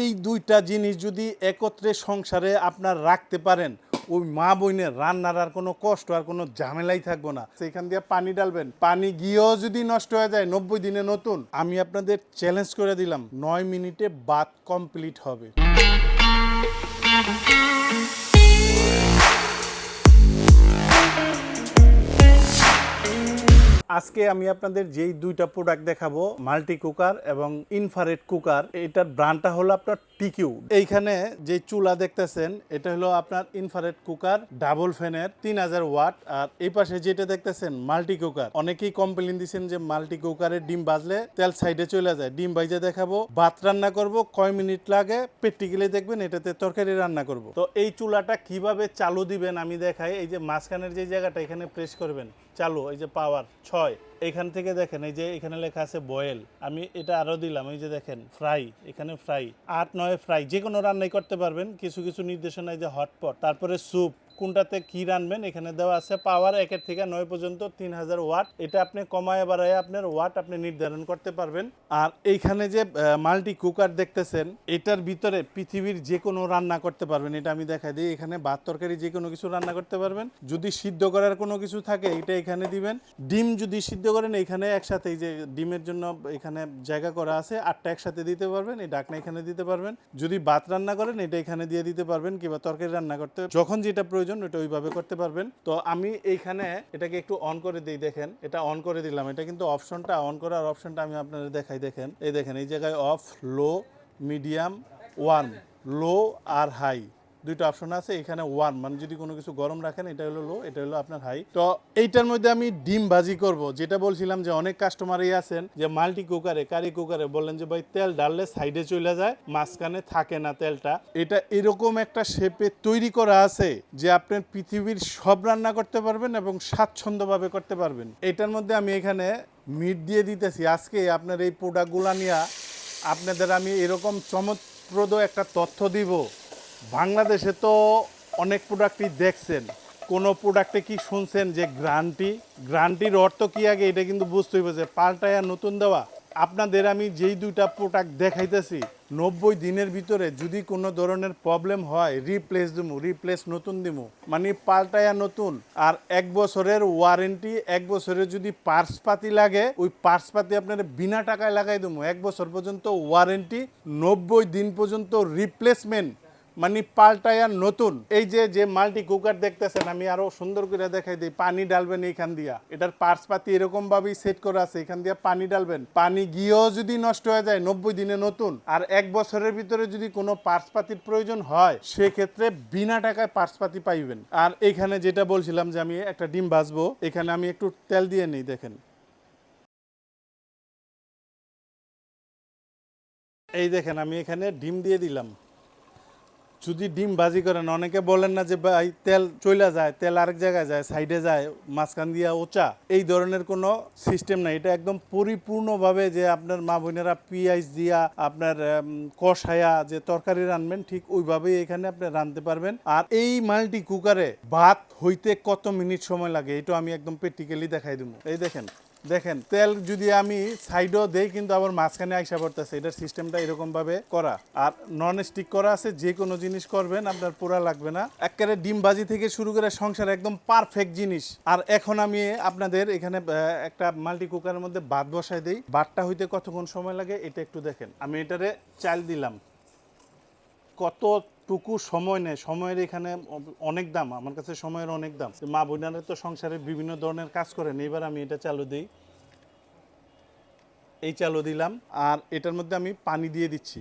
এই দুইটা জিনিস যদি একত্রে সংসারে আপনার রাখতে পারেন, ওই মা বইনের রান্নার আর কোনো কষ্ট আর কোনো ঝামেলাই থাকব না। সেখান দিয়ে পানি ডালবেন পানি গিয়েও যদি নষ্ট হয়ে যায়, নব্বই দিনে নতুন, আমি আপনাদের চ্যালেঞ্জ করে দিলাম, নয় মিনিটে বাত কমপ্লিট হবে। আজকে আমি আপনাদের যেই দুইটা প্রোডাক্ট দেখাবো মাল্টি কুকার এবং ইনফারেট কুকার এটার ব্র্যান্ডটা হলো আপনার টিকিউ এইখানে যে চুলা দেখতেছেন, এটা হলো আপনার ইনফারেট কুকার ডাবল ফ্যানের তিন হাজার ওয়াট। আর এই পাশে যেটা দেখতেছেন মাল্টি কুকার অনেকেই কমপ্লেন দিচ্ছেন যে মাল্টি কুকারে ডিম বাজলে তেল সাইডে চলে যায়। ডিম বাইজে দেখাবো, ভাত রান্না করব, কয় মিনিট লাগে প্র্যাকটিক্যালি দেখবেন এটাতে তরকারি রান্না করব। তো এই চুলাটা কীভাবে চালু দিবেন আমি দেখাই, এই যে মাঝখানের যে জায়গাটা এখানে প্রেস করবেন, চালু, এই যে পাওয়ার ছয়। এখান থেকে দেখেন, এই যে এখানে লেখা আছে বয়েল আমি এটা আরও দিলাম, এই যে দেখেন ফ্রাই এখানে ফ্রাই আট, নয় ফ্রাই যে কোনো রান্নাই করতে পারবেন। কিছু কিছু নির্দেশনায় যে হটপট তারপরে স্যুপ কোনটাতে কি রানবেন, এখানে দেওয়া আছে পাওয়ার একের থেকে নয় পর্যন্ত তিন হাজার ওয়াট এটা আপনি কমায় বাড়ায় আপনার ওয়াট আপনি নির্ধারণ করতে পারবেন। আর এইখানে যে মাল্টি কুকার দেখতেছেন, এটার ভিতরে পৃথিবীর যে কোনো রান্না করতে পারবেন। এটা আমি দেখাই দিই, এখানে ভাত তরকারি যে কোনো কিছু রান্না করতে পারবেন। যদি সিদ্ধ করার কোনো কিছু থাকে, এটা এখানে দিবেন। ডিম যদি সিদ্ধ করেন, এখানে একসাথে এই যে ডিমের জন্য এখানে জায়গা করা আছে, আটটা একসাথে দিতে পারবেন, এই ডাকনা এখানে দিতে পারবেন। যদি ভাত রান্না করেন, এটা এখানে দিয়ে দিতে পারবেন, কিংবা তরকারি রান্না করতে। যখন যেটা প্রয়োজন ওটা ওইভাবে করতে পারবেন। তো আমি এইখানে এটাকে একটু অন করে দিই, দেখেন। এটা অন করে দিলাম। এটা কিন্তু অপশনটা অন করার অপশনটা আমি আপনাদের দেখাই, দেখেন। এই দেখেন, এই জায়গায় off low medium one low আর হাই দুইটা অপশন আছে, এখানে ওয়ান মানে যদি কোনো কিছু গরম রাখেন, এটা হলো লো এটা হলো আপনার হাই তো এইটার মধ্যে আমি ডিম ভাজি করব। যেটা বলছিলাম যে অনেক কাস্টমারই আছেন যে মাল্টি কুকারে কারি কুকারে বললেন যে, ভাই, তেল ডাললে সাইডে চলে যায়, মাঝখানে থাকে না তেলটা। এটা এরকম একটা শেপে তৈরি করা আছে যে আপনার পৃথিবীর সব রান্না করতে পারবেন এবং স্বাচ্ছন্দ্যভাবে করতে পারবেন। এটার মধ্যে আমি এখানে মিট দিয়ে দিতেছি। আজকে আপনার এই প্রোডাক্টগুলা নিয়ে আপনাদের আমি এরকম চমৎপ্রদ একটা তথ্য দিব। বাংলাদেশে তো অনেক প্রোডাক্টই দেখছেন। কোনো প্রোডাক্টে কি শুনছেন যে গ্রান্টি গ্রান্টির অর্থ কি আগে? এটা কিন্তু বুঝতে হইবে যে পাল্টায়া নতুন দেওয়া। আপনাদের আমি যেই দুইটা প্রোডাক্ট দেখাইতেছি, নব্বই দিনের ভিতরে যদি কোনো ধরনের প্রবলেম হয় রিপ্লেস দিমু রিপ্লেস নতুন দিমু। মানে পাল্টায়া নতুন। আর এক বছরের ওয়ারেন্টি এক বছরের যদি পার্স পাতি লাগে, ওই পার্স পাতি আপনার বিনা টাকায় লাগাই দেবো এক বছর পর্যন্ত ওয়ারেন্টি নব্বই দিন পর্যন্ত রিপ্লেসমেন্ট মানে পাল্টায়া নতুন। এই যে যে মাল্টি কুকার দেখতেছেন, আমি আরও সুন্দর করে দেখাই দিই। পানি ডালবেন এইখান দিয়া। এটার পার্স পাতি এরকম ভাবেই সেট করা আছে। এখান দিয়া পানি ডালবেন পানি গিয়েও যদি নষ্ট হয়ে যায়, নব্বই দিনে নতুন। আর এক বছরের ভিতরে যদি কোনো পার্স পাতির প্রয়োজন হয়, সেক্ষেত্রে বিনা টাকায় পার্স পাতি পাইবেন। আর এখানে যেটা বলছিলাম যে, আমি একটা ডিম ভাজবো, এখানে আমি একটু তেল দিয়ে নিই, দেখেন। এই দেখেন, আমি এখানে ডিম দিয়ে দিলাম। যদি ডিম ভাজি করেন, অনেকে বলেন না যে, ভাই, তেল চলে যায়, তেল আরেক জায়গায় যায়, সাইডে যায়, মাঝখান দিয়া ওচা। এই ধরনের কোনো সিস্টেম নাই। এটা একদম পরিপূর্ণভাবে যে আপনার মা বোনেরা পিঁয়াজ দিয়া আপনার কষায়া যে তরকারি রানবেন, ঠিক ওইভাবেই এখানে আপনি রানতে পারবেন। আর এই মাল্টি কুকারে ভাত হইতে কত মিনিট সময় লাগে, এটা আমি একদম প্র্যাকটিক্যালি দেখাই দেবো। এই দেখেন দেখেন, তেল যদি আমি সাইডও দেই কিন্তু আবার মাঝখানে আইসা পড়তেছে। এটার সিস্টেমটা এরকম ভাবে করা। আর নন স্টিক করা আছে, যে কোনো জিনিস করবেন, আপনার পুরা লাগবে না। একেবারে ডিম বাজি থেকে শুরু করে সংসার একদম পারফেক্ট জিনিস। আর এখন আমি আপনাদের এখানে একটা মাল্টি কুকারের মধ্যে ভাত বসাই দেই। ভাতটা হইতে কতক্ষণ সময় লাগে, এটা একটু দেখেন। আমি এটারে চাল দিলাম। কতটুকু সময় নেয়, সময়ের এখানে অনেক দাম, আমার কাছে সময়ের অনেক দাম। মা বোনারা তো সংসারে বিভিন্ন ধরনের কাজ করেন, এবার আমি এটা চালু দিই। এই চালু দিলাম, আর এটার মধ্যে আমি পানি দিয়ে দিচ্ছি।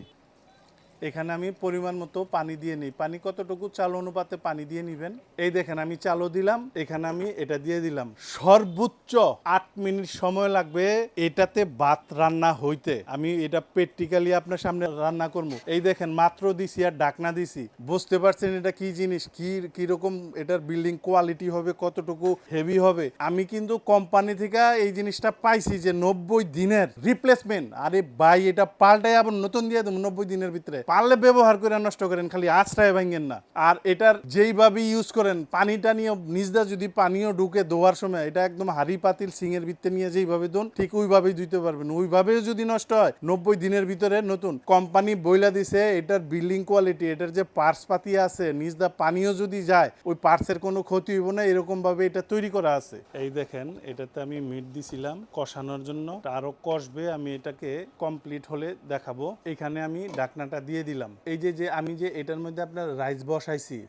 এখানে আমি পরিমাণ মতো পানি দিয়ে নিই। পানি কতটুকু? চাল অনুপাতে পানি দিয়ে নিবেন। এই দেখেন, আমি চালও দিলাম, এখানে আমি এটা দিয়ে দিলাম। সর্বোচ্চ আট মিনিট সময় লাগবে এটাতে ভাত রান্না হইতে। আমি এটা প্র্যাকটিক্যালি আপনার সামনে রান্না করব। এই দেখেন, মাত্র দিছি আর ডাকনা দিছি। বুঝতে পারছেন এটা কি জিনিস? কি কীরকম এটার বিল্ডিং কোয়ালিটি হবে? কতটুকু হেভি হবে? আমি কিন্তু কোম্পানি থেকে এই জিনিসটা পাইছি যে নব্বই দিনের রিপ্লেসমেন্ট আরে ভাই, এটা পাল্টাই আবার নতুন দিয়ে দেবো নব্বই দিনের ভিতরে। পারলে ব্যবহার করে নষ্ট করেন, খালি আশ্রয় ভাঙেন না। আর এটার যেইভাবে ইউজ করেন, পানিটা নিয়ে নিজদা যদি পানিও ঢুকে ধোয়ার সময়, এটা একদম হাড়ি পাতিল সিংয়ের ভিত্তে নিয়ে যেইভাবে দোন ঠিক ওইভাবেই ধুইতে পারবেন। ওইভাবেও যদি নষ্ট হয়, নব্বই দিনের ভিতরে নতুন কোম্পানি বইলা দিছে, এটার বিল্ডিং কোয়ালিটি এটার যে পার্টস পাতি আছে নিজদা পানিও যদি যায়, ওই পার্টসের কোনো ক্ষতি হইব না এরকম ভাবে এটা তৈরি করা আছে। এই দেখেন, এটাতে আমি মিট দিছিলাম কষানোর জন্য। আরও কষবে, আমি এটাকে কমপ্লিট হলে দেখাবো। এখানে আমি ডাকনাটা দিয়ে দিলাম। এই যে যে আমি যে এটার মধ্যে আপনার রাইস বসাইছি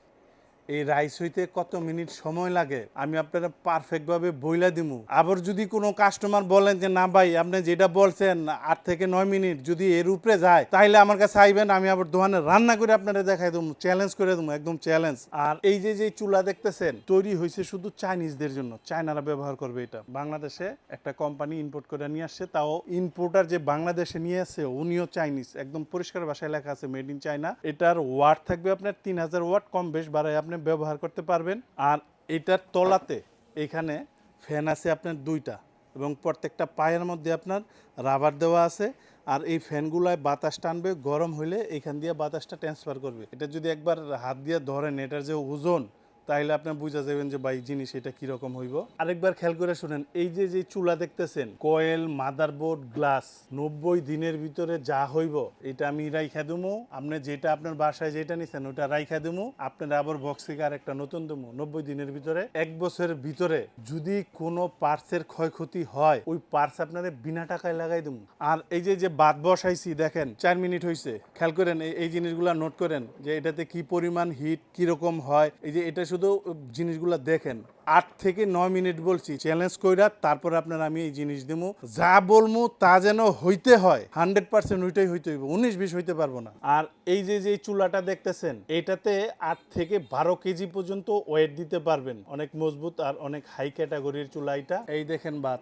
এই রাইস হইতে কত মিনিট সময় লাগে? আমি আপনারা পারফেক্ট ভাবে বইলা দিমু। আবার যদি কোনো কাস্টমার বলেন যে, না ভাই, আপনি যেটা বলছেন আট থেকে নয় মিনিট যদি এর উপরে যায় তাহলে আমার কাছে আইবেন, আমি আবার দোকানে রান্না করে আপনারা দেখাই দেবো চ্যালেঞ্জ করে দেবো একদম চ্যালেঞ্জ আর এই যে যে চুলা দেখতেছেন, তৈরি হয়েছে শুধু চাইনিজদের জন্য চায়নারা ব্যবহার করবে এটা। বাংলাদেশে একটা কোম্পানি ইম্পোর্ট করে নিয়ে আসছে, তাও ইম্পোর্টার যে বাংলাদেশে নিয়ে আসছে, উনিও চাইনিজ একদম পরিষ্কার ভাষায় লেখা আছে মেড ইন চায়না এটার ওয়াট থাকবে আপনার তিন হাজার ওয়াট, কম বেশ বাড়ায় আপনি ব্যবহার করতে পারবেন। আর এটার তলাতে এখানে ফ্যান আছে আপনার দুইটা এবং প্রত্যেকটা পায়ের মধ্যে আপনার রাবার দেওয়া আছে। আর এই ফ্যানগুলায় বাতাস টানবে, গরম হইলে এখান দিয়ে বাতাসটা ট্রান্সফার করবে। এটা যদি একবার হাত দিয়ে ধরেন, এটার যে ওজন তাইলে আপনি বুঝা যাবেন যে ভাই জিনিস এটা কীরকম হইব। আরেকবার খেয়াল করে শুনেন, এই যে যে চুলা দেখতেছেন, কয়েল, মাদারবোর্ড, গ্লাস, নব্বই দিনের ভিতরে যা হইব, এটা আমি রাইখা দেবো আপনি যেটা আপনার বাসায় যেটা নিছেন, ওটা রাইখা দেবো আপনার আবার বক্স থেকে আর একটা নতুন দেবো নব্বই দিনের ভিতরে। এক বছরের ভিতরে যদি কোনো পার্টসের ক্ষয়ক্ষতি হয়, ওই পার্টস আপনারা বিনা টাকায় লাগাই দেবো আর এই যে যে বাদ বসাইছি, দেখেন, চার মিনিট হয়েছে খেয়াল করেন, এই- এই জিনিসগুলা নোট করেন যে এটাতে কি পরিমাণ হিট কীরকম হয়। এই যে, এটা শুধু জিনিসগুলো দেখেন। আট থেকে নয় মিনিট বলছি চ্যালেঞ্জ কইরা তারপরে আপনার আমি এই জিনিস দেবো যা বলব তা যেন হইতে হয়। হান্ড্রেড পার্সেন্ট ওইটাই হইতে হইব। উনিশ বিশ হইতে পারব না। আর এই যে যে চুলাটা দেখতেছেন, এটাতে আট থেকে বারো কেজি পর্যন্ত ওয়েট দিতে পারবেন। অনেক মজবুত আর অনেক হাই ক্যাটাগরির চুলা এটা। এই দেখেন বাত।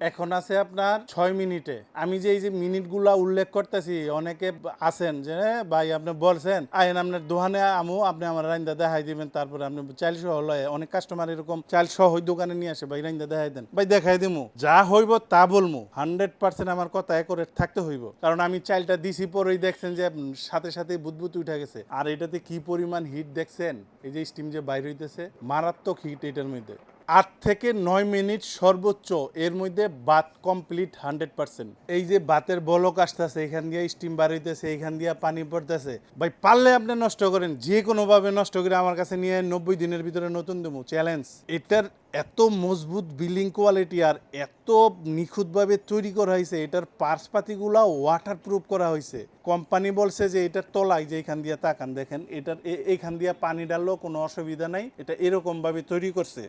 এখন আছে আপনার ছয় মিনিটে। আমি যে এই যে মিনিটগুলা উল্লেখ করতেছি অনেকে আছেন যে "হ্যাঁ, ভাই আপনি বলছেন আইন আপনার দোকানে আমু আপনি আমার রাইন্দা দেখাই দিবেন তারপরে আপনি চাল সহ লয়। অনেক কাস্টমার এরকম চাল সহ দোকানে নিয়ে আসে ভাই রাইন্দা দেখাই দেন। ভাই দেখাই দিমু যা হইব তা বলমু। হান্ড্রেড পার্সেন্ট আমার কথা করে থাকতে হইব। কারণ আমি চালটা দিছি পরেই দেখছেন যে সাথে সাথে বুদবুদ উঠে গেছে। আর এটাতে কি পরিমাণ হিট দেখছেন? এই যে স্টিম যে বাইর হইতেছে মারাত্মক হিট এটার মধ্যে। আট থেকে নয় মিনিট সর্বোচ্চ এর মধ্যে বাত কমপ্লিট হান্ড্রেড পার্সেন্ট। এই যে বাতের বলক আসতেছে, এখান দিয়ে স্টিম বাড়িতেছে এখান দিয়ে পানি পড়তেছে। ভাই, পারলে আপনি নষ্ট করেন, যে কোনোভাবে নষ্ট করে আমার কাছে নিয়ে নব্বই দিনের ভিতরে নতুন দেবো চ্যালেঞ্জ এটার এত মজবুত বিল্ডিং কোয়ালিটি আর এত নিখুঁতভাবে তৈরি করা হয়েছে এটার পার্সপাতিগুলা ওয়াটার প্রুফ করা হয়েছে কোম্পানি বলছে যে এটার তলায় যে এখান দিয়ে তাকান, দেখেন, এটার এখান দিয়ে পানি ডাললেও কোনো অসুবিধা নাই, এটা এরকমভাবে তৈরি করছে।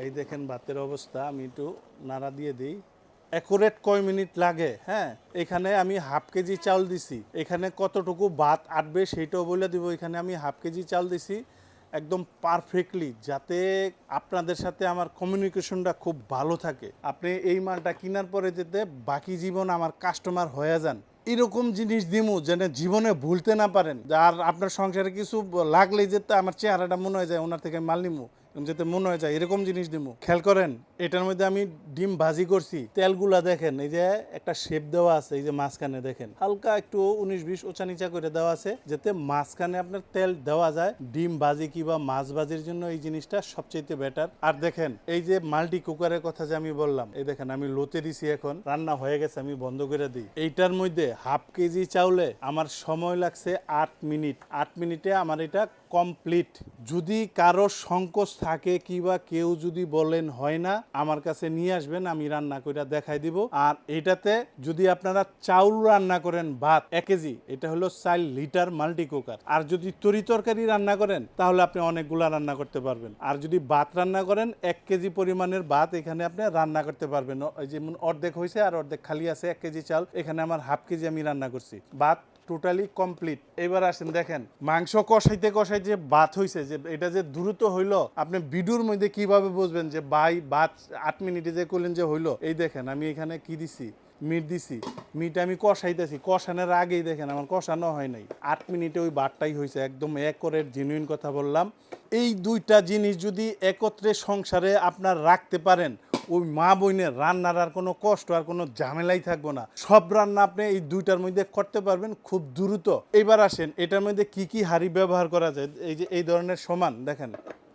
এই দেখেন ভাতের অবস্থা, আমি একটু নাড়া দিয়ে দিই। অ্যাকুরেট কয় মিনিট লাগে? হ্যাঁ এখানে আমি হাফ কেজি চাউল দিছি। এখানে কতটুকু ভাত আটবে সেইটাও বলে দিব। এখানে আমি হাফ কেজি চাল দিছি একদম পারফেক্টলি যাতে আপনাদের সাথে আমার কমিউনিকেশনটা খুব ভালো থাকে। আপনি এই মালটা কেনার পরে যেতে বাকি জীবন আমার কাস্টমার হয়ে যান। এরকম জিনিস দিমু যেন জীবনে ভুলতে না পারেন। আর আপনার সংসারে কিছু লাগলেই যেতে আমার চেহারাটা মনে হয়ে যায়, ওনার থেকে মাল নিমু। যাতে মনে হয়ে যায়, এরকম জিনিস দিব খেয়াল করেন, এটার মধ্যে আমি ডিম ভাজি করছি, তেলগুলা দেখেন, এই যে একটা শেপ দেওয়া আছে, এই যে মাঝখানে দেখেন, হালকা একটু উনিশ বিশ ওচা নিচা করে দেওয়া আছে, যাতে মাঝখানে আপনার তেল দেওয়া যায়, ডিম ভাজি কিংবা মাছ ভাজির জন্য এই জিনিসটা সবচেয়ে বেটার আর দেখেন, এই যে মাল্টি কুকারের কথা যে আমি বললাম, এই দেখেন, আমি লোতে দিছি এখন, রান্না হয়ে গেছে, আমি বন্ধ করে দিই। এইটার মধ্যে হাফ কেজি চাউলে আমার সময় লাগছে আট মিনিট, আট মিনিটে আমার এটা কমপ্লিট যদি কারও সংকোচ থাকে কিবা কেউ যদি বলেন হয় না, আমার কাছে নিয়ে আসবেন, আমি রান্না করে দেখাই দিব। আর এটাতে যদি আপনারা চাউল রান্না করেন, ভাত এক কেজি, এটা হলো চার লিটার মাল্টি কুকার। আর যদি তরি তরকারি রান্না করেন, তাহলে আপনি অনেকগুলা রান্না করতে পারবেন। আর যদি ভাত রান্না করেন, এক কেজি পরিমাণের ভাত এখানে আপনি রান্না করতে পারবেন। যেমন অর্ধেক হয়েছে আর অর্ধেক খালি আছে, এক কেজি চাল এখানে আমার হাফ কেজি আমি রান্না করছি। ভাত টোটালি কমপ্লিট এবার আসেন, দেখেন, মাংস কষাইতে কষাইতে যে বাত হইছে, যে এটা যে দ্রুত হইল, আপনি ভিডিওর মধ্যে কীভাবে বুঝবেন যে বাই বাত আট মিনিটে যে করলেন যে হইল? এই দেখেন, আমি এখানে কি দিছি? মিট দিছি। মিট আমি কষাইতেছি। কষানোর আগেই দেখেন, আমার কষানো হয় নাই। আট মিনিটে ওই বাটটাই হয়েছে একদম এক করে জেনুইন কথা বললাম। এই দুইটা জিনিস যদি একত্রে সংসারে আপনার রাখতে পারেন ওই মা বোনের রান্নার আর কোনো কষ্ট আর কোনো ঝামেলাই থাকব না। সব রান্না আপনি এই দুইটার মধ্যে করতে পারবেন খুব দ্রুত। এবার আসেন, এটার মধ্যে কি কি হাড়ি ব্যবহার করা যায়? এই যে, এই ধরনের সমান, দেখেন,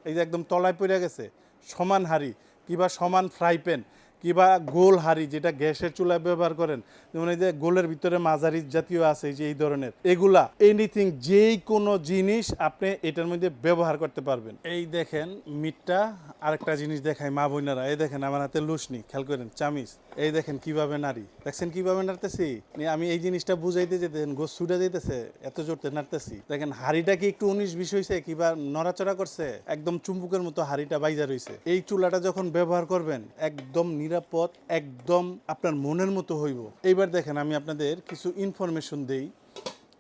এই যে একদম তলায় পড়ে গেছে, সমান হাড়ি, কিবা সমান ফ্রাই প্যান কিবা গোল হাড়ি যেটা গ্যাসের চুলায় ব্যবহার করেন, যেমন এই যে গোলের ভিতরে মাঝারি জাতীয় আছে যে এই ধরনের, এগুলা এনিথিং যেই কোনো জিনিস আপনি এটার মধ্যে ব্যবহার করতে পারবেন। এই দেখেন, মিটটা আরেকটা জিনিস দেখায় মা বোনেরা। এই দেখেন, আমার হাতে লুসনি, খেয়াল করেন, চামিচ। এই দেখেন কীভাবে নাড়ি দেখছেন কীভাবে নাড়তেছি? আমি এই জিনিসটা বুঝাইতে যেতেছেন, গোস ছুটে যেতেছে এত জোরতে নাড়তেছি। দেখেন হাড়িটা কি একটু উনিশ বিষ হয়েছে কিবা নড়াচড়া করছে? একদম চুম্বুকের মতো হাড়িটা বাইজা রয়েছে এই চুলাটা যখন ব্যবহার করবেন, একদম নিরাপদ, একদম আপনার মনের মতো হইব। এইবার দেখেন আমি আপনাদের কিছু ইনফরমেশন দেই।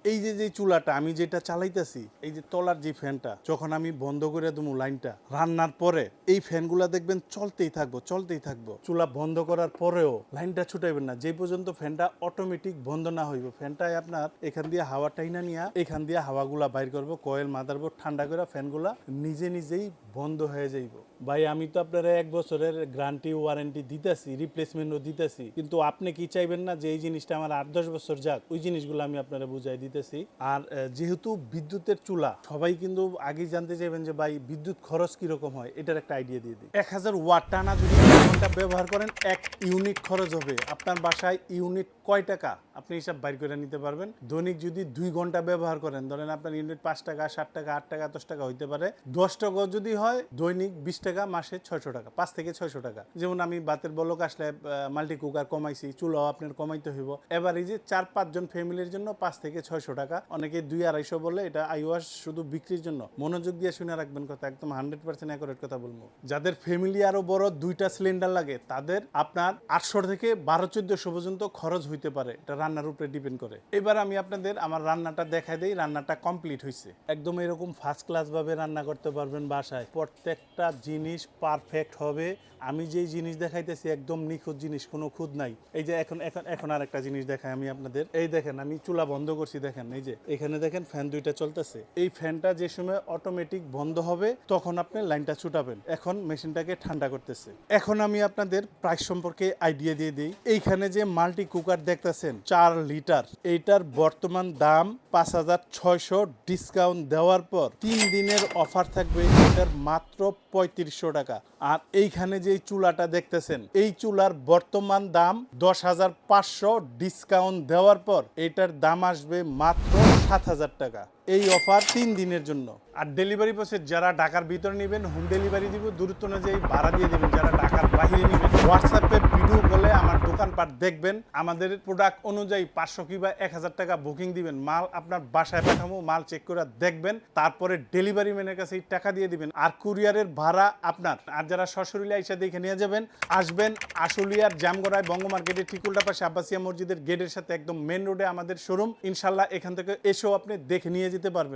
এই যে যে চুলাটা আমি যেটা চালাইতেছি, এই যে তলার যে ফ্যানটা, যখন আমি বন্ধ করে দেবো লাইনটা, রান্নার পরে এই ফ্যানগুলা দেখবেন চলতেই থাকব চলতেই থাকব। চুলা বন্ধ করার পরেও লাইনটা ছুটাইবেন না। যে পর্যন্ত ফ্যানটা অটোমেটিক বন্ধ না হইব ফ্যানটাই আপনার এখান দিয়ে হাওয়া টাইনা নিয়ে, এখান দিয়ে হাওয়াগুলা বাইর করব, কয়েল মাদারবোর্ড ঠান্ডা করে ফ্যানগুলা নিজে নিজেই বন্ধ হয়ে যাইব। ভাই, আমি তো আপনারা এক বছরের গ্যারান্টি ওয়ারেন্টি দিতেছি রিপ্লেসমেন্টও দিতেছি, কিন্তু আপনি কি চাইবেন না যে এই জিনিসটা আমার আট, দশ বছর যাক? ওই জিনিসগুলো আমি আপনারা বুঝাই দিতেছি। আর যেহেতু বিদ্যুতের চুলা, সবাই কিন্তু আগেই জানতে চাইবেন যে ভাই, বিদ্যুৎ খরচ কীরকম হয়? এটার একটা আইডিয়া দিয়ে দিই। এক হাজার ওয়াট টানা যদি ঘণ্টা ব্যবহার করেন, এক ইউনিট খরচ হবে। আপনার বাসায় ইউনিট কয় টাকা? আপনি হিসাব বাইর করে নিতে পারবেন। দৈনিক যদি দুই ঘণ্টা ব্যবহার করেন, ধরেন আপনার ইউনিট পাঁচ টাকা, সাত টাকা, আট টাকা, দশ টাকা হইতে পারে। দশ টাকা যদি হয়, দৈনিক বিশ টাকা, মাসে ছয়শো টাকা, পাঁচ থেকে ছয়শো টাকা। যেমন আমি বাতের বলক আসলে মাল্টি কুকার কমাইছি চুলাও আপনার কমাইতে হইব। এবার এই যে চার পাঁচজন ফ্যামিলির জন্য পাঁচ থেকে ছয়শো টাকা। অনেকে দুই, আড়াইশো বলে এটা আইওয়াস শুধু বিক্রির জন্য। মনোযোগ দিয়ে শুনে রাখবেন কথা, একদম হান্ড্রেড পার্সেন্ট অ্যাকোরেট কথা বলব। যাদের ফ্যামিলি আরও বড়, দুইটা সিলিন্ডার লাগে, তাদের আপনার আটশো থেকে বারো, চোদ্দশো পর্যন্ত খরচ হইতে পারে। এটা রান্নার উপরে ডিপেন্ড করে। এবার আমি আপনাদের আমার রান্নাটা দেখাই দেই, রান্নাটা কমপ্লিট হয়েছে একদম এরকম ফার্স্ট ক্লাস ভাবে রান্না করতে পারবেন বাসায়। প্রত্যেকটা জিনিস পারফেক্ট হবে। আমি যেই জিনিস দেখাইতেছি একদম নিখুঁত জিনিস, কোনো খুদ নাই। এই যে এখন এখন এখন আর একটা জিনিস দেখাই আমি আপনাদের। এই দেখেন, আমি চুলা বন্ধ করছি, দেখেন, এই যে। এখানে দেখেন ফ্যান দুইটা চলতেছে। এই ফ্যানটা যে সময় অটোমেটিক বন্ধ হবে, তখন আপনি লাইনটা ছুটাবেন। এখন মেশিনটাকে ঠান্ডা করতেছে। এখন আমি আপনাদের প্রাইস সম্পর্কে আইডিয়া দিয়ে দিই। এইখানে যে মাল্টি কুকার দেখতেছেন, চার লিটার এইটার বর্তমান দাম পাঁচ হাজার ছয়শো ডিসকাউন্ট দেওয়ার পর তিন দিনের অফার থাকবে, এটার মাত্র পঁয়ত্রিশশো টাকা। আর এইখানে যে চুলাটা দেখতেছেন, এই চুলার বর্তমান দাম দশ হাজার পাঁচশো ডিসকাউন্ট দেওয়ার পর এটার দাম আসবে মাত্র সাত হাজার টাকা। এই অফার তিন দিনের জন্য। আর ডেলিভারি প্রসেস যারা ঢাকার ভিতরে নেবেন হোম ডেলিভারি দিব, দূরত্ব অনুযায়ী ভাড়া দিয়ে দেবেন, যারা ঢাকার বাইরে নেবেন হোয়াটসঅ্যাপে আমার দেখবেন, আমাদের প্রোডাক্ট অনুযায়ী পাঁচশো কিংবা এক হাজার টাকা বুকিং দিবেন। মাল আপনার বাসায় পাঠাবো মাল চেক করে দেখবেন, তারপরে ডেলিভারি ম্যানের কাছে টাকা দিয়ে দিবেন। আর কুরিয়ারের ভাড়া আপনার। আর যারা সশরীরে এসে দেখে নিয়ে যাবেন, আসবেন আশুলিয়ার জামগড়ায় বঙ্গ মার্কেটের ঠিক উল্টা পাশে আব্বাসিয়া মসজিদের গেটের সাথে একদম মেন রোডে আমাদের শোরুম ইনশাল্লাহ এখান থেকে এসেও আপনি দেখে নিয়ে যেতে পারবেন।